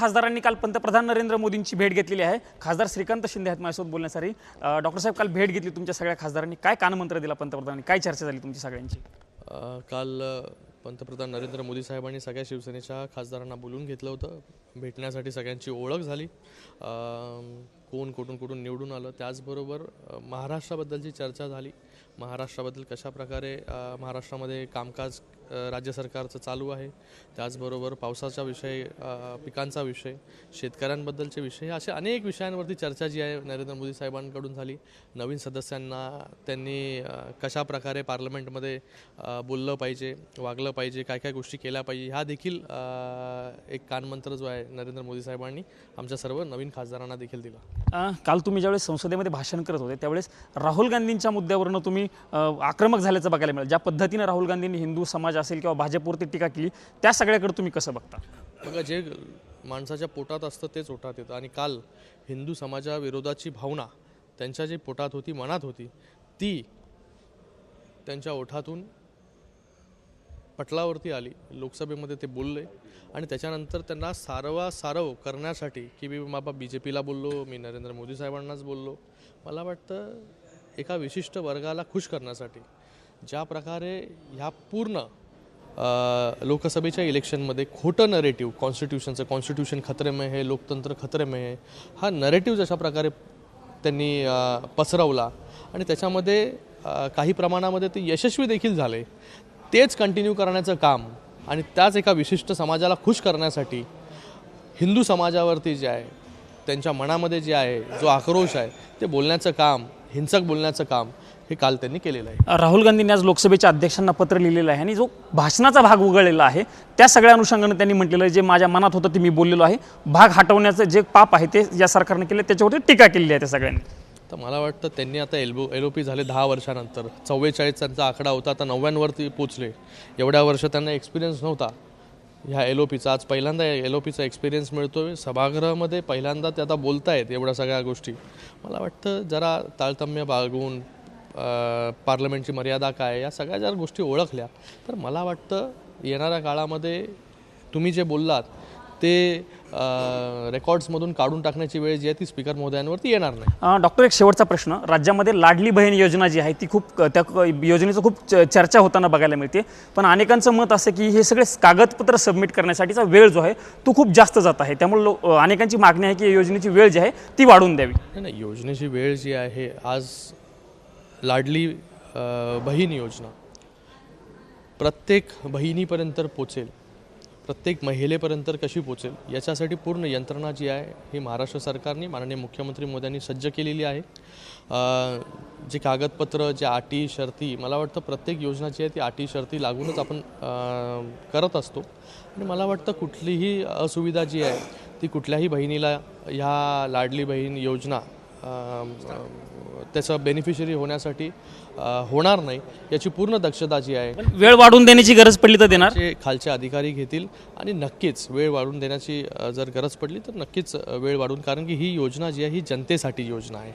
खासदारांनी काल पंतप्रधान नरेंद्र मोदींची भेट घेतलेली आहे. खासदार श्रीकांत शिंदे आहेत माझ्यासोबत बोलण्यासाठी. डॉक्टर साहेब काल भेट घेतली तुमच्या सगळ्या खासदारांनी. काय कानमंत्र दिला पंतप्रधानांनी? काय चर्चा झाली तुमची सगळ्यांची? काल पंतप्रधान नरेंद्र मोदी साहेबांनी सगळ्या शिवसेनेच्या खासदारांना बोलून घेतलं होतं. भेटण्यासाठी सगळ्यांची ओळख झाली. कोण कुठून कुठून निवडून आलं त्याचबरोबर महाराष्ट्राबद्दलची चर्चा झाली. महाराष्ट्राबद्दल कशा प्रकारे महाराष्ट्रामध्ये कामकाज राज्य सरकारचं चालू आहे त्याचबरोबर पावसाचा विषय पिकांचा विषय शेतकऱ्यांबद्दलचे विषय अशा अनेक विषयांवरती चर्चा जी आहे नरेंद्र मोदी साहेबांकडून झाली. नवीन सदस्यांना त्यांनी कशाप्रकारे कशा प्रकारे पार्लमेंटमध्ये बोललं पाहिजे वागलं पाहिजे काय काय गोष्टी केल्या पाहिजे ह्या देखील एक कानमंत्र जो आहे नरेंद्र मोदी साहेबांनी आमच्या सर्व नवीन खासदारांना देखील दिला. काल तुम्ही ज्यावेळेस संसदेमध्ये भाषण करत होते त्यावेळेस राहुल गांधींच्या मुद्द्यावरनं तुम्ही आक्रमक झाल्याचं बघायला मिळालं. ज्या पद्धतीनं राहुल गांधींनी हिंदू समाज असेल किंवा भाजपवरती टीका केली त्या सगळ्याकडे तुम्ही कसं बघता? बघा जे माणसाच्या पोटात असतं तेच ओठात येतं. आणि काल हिंदू समाजाविरोधाची भावना त्यांच्या जी पोटात होती मनात होती ती त्यांच्या ओठातून पटलावरती आली. लोकसभेमध्ये ते बोलले. आणि त्याच्यानंतर त्यांना सारवासारव करण्यासाठी की मी बाबा बी जे पीला बोललो मी नरेंद्र मोदी साहेबांनाच बोललो. मला वाटतं एका विशिष्ट वर्गाला खुश करण्यासाठी ज्या प्रकारे ह्या पूर्ण लोकसभेच्या इलेक्शनमध्ये खोटं नरेटिव्ह कॉन्स्टिट्यूशनचं कॉन्स्टिट्यूशन खतरे में लोकतंत्र खतरे में हा नरेटिव्ह जशा प्रकारे त्यांनी पसरवला. आणि त्याच्यामध्ये काही प्रमाणामध्ये ते यशस्वी देखील झाले. तेच कंटिन्यू करण्याचं काम आणि त्याच एका विशिष्ट समाजाला खुश करण्यासाठी हिंदू समाजावरती जे आहे त्यांच्या मनामध्ये जे आहे जो आक्रोश आहे ते बोलण्याचं काम हिंसक बोलण्याचं काम हे काल त्यांनी केलेलं आहे. राहुल गांधींनी आज लोकसभेच्या अध्यक्षांना पत्र लिहिलेलं आहे आणि जो भाषणाचा भाग उघडलेला आहे त्या सगळ्या अनुषंगानं त्यांनी म्हटलेलं आहे जे माझ्या मनात होतं ते मी बोललेलो आहे. भाग हटवण्याचं जे पाप आहे ते या सरकारने केलं त्याच्यावरती टीका केलेली आहे त्या सगळ्यांनी. तर मला वाटतं त्यांनी आता एल्बो एल ओ पी झाले दहा वर्षानंतर. चव्वेचाळीस त्यांचा आकडा होता आता नव्याण्णववरती पोचले. एवढ्या वर्ष त्यांना एक्सपिरियन्स नव्हता. ह्या एल ओ पीचा आज पहिल्यांदा एल ओ पीचा एक्सपिरियन्स मिळतो आहे सभागृहामध्ये पहिल्यांदा ते आता बोलतायत एवढ्या सगळ्या गोष्टी. मला वाटतं जरा ताळतम्य बाळगून पार्लमेंटची मर्यादा काय या सगळ्या जर गोष्टी ओळखल्या तर मला वाटतं येणाऱ्या काळामध्ये तुम्ही जे बोललात ते रेकॉर्ड्समधून काढून टाकण्याची वेळ जी आहे ती स्पीकर महोदयांवरती येणार नाही. डॉक्टर एक शेवटचा प्रश्न. राज्यामध्ये लाडली बहीण योजना जी आहे ती खूप त्या योजनेचं खूप चर्चा होताना बघायला मिळते. पण अनेकांचं मत असं की हे सगळे कागदपत्र सबमिट करण्यासाठीचा वेळ जो आहे तो खूप जास्त जात आहे. त्यामुळे अनेकांची मागणी आहे की या योजनेची वेळ जी आहे ती वाढवून द्यावी. नाही नाही योजनेची वेळ जी आहे आज लाडली बहीण योजना प्रत्येक बहिणीपर्यंत पोचेल. प्रत्येक महिलेपर्यंत कशी पोचेल याच्यासाठी पूर्ण यंत्रणा जी आहे ही महाराष्ट्र सरकारने माननीय मुख्यमंत्री मोद्यांनी सज्ज केलेली आहे. जे कागदपत्र जे अटी शर्ती मला वाटतं प्रत्येक योजना जी आहे ती अटी शर्ती लागूनच आपण करत असतो. आणि मला वाटतं कुठलीही असुविधा जी आहे ती कुठल्याही बहिणीला ह्या लाडली बहीण योजना त्याचं बेनिफिशरी होण्यासाठी होणार नाही याची पूर्ण दक्षता जी आहे वेळ वाढवून देण्याची गरज पडली तर देणार? जे खालचे अधिकारी घेतील आणि नक्कीच वेळ वाढून देण्याची जर गरज पडली तर नक्कीच वेळ वाढून कारण की ही योजना जी आहे ही जनतेसाठी योजना आहे.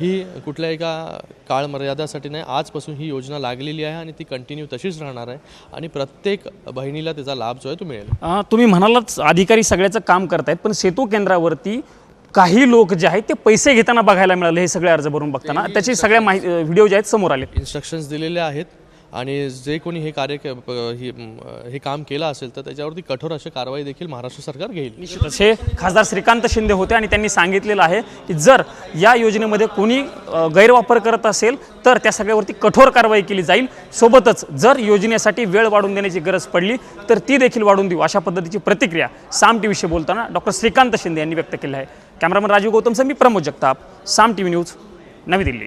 ही कुठल्या एका काळ मर्यादासाठी नाही आजपासून ही योजना लागलेली आहे आणि ती कंटिन्यू तशीच राहणार आहे आणि प्रत्येक बहिणीला त्याचा लाभ जो आहे तो मिळेल. अ, तुम्ही म्हणालाच अधिकारी सगळ्याचं काम करतायत पण सेतू केंद्रावरती काही लोक जे आहेत ते पैसे घेताना बघायला मिळाले हे सगळे अर्ज भरून बघताना. त्याची सगळ्या माहिती व्हिडिओ जे आहेत समोर आले इन्स्ट्रक्शन्स दिलेले आहेत. आणि जे कोणी हे कार्य के- हे काम केलं असेल तर त्याच्यावरती कठोर अशी कारवाई देखील महाराष्ट्र सरकार घेईल. निश्चितच. हे खासदार श्रीकांत शिंदे होते आणि त्यांनी सांगितलेलं आहे की जर या योजनेमध्ये कोणी गैरवापर करत असेल तर त्या सगळ्यावरती कठोर कारवाई केली जाईल. सोबतच जर योजनेसाठी वेळ वाढून देण्याची गरज पडली तर ती देखील वाढून देऊ अशा पद्धतीची प्रतिक्रिया साम टी व्हीशी बोलताना डॉक्टर श्रीकांत शिंदे यांनी व्यक्त केली आहे. कॅमेरामन राजीव गौतमचं मी Pramod Jagtap Saam T V news Navi Delhi.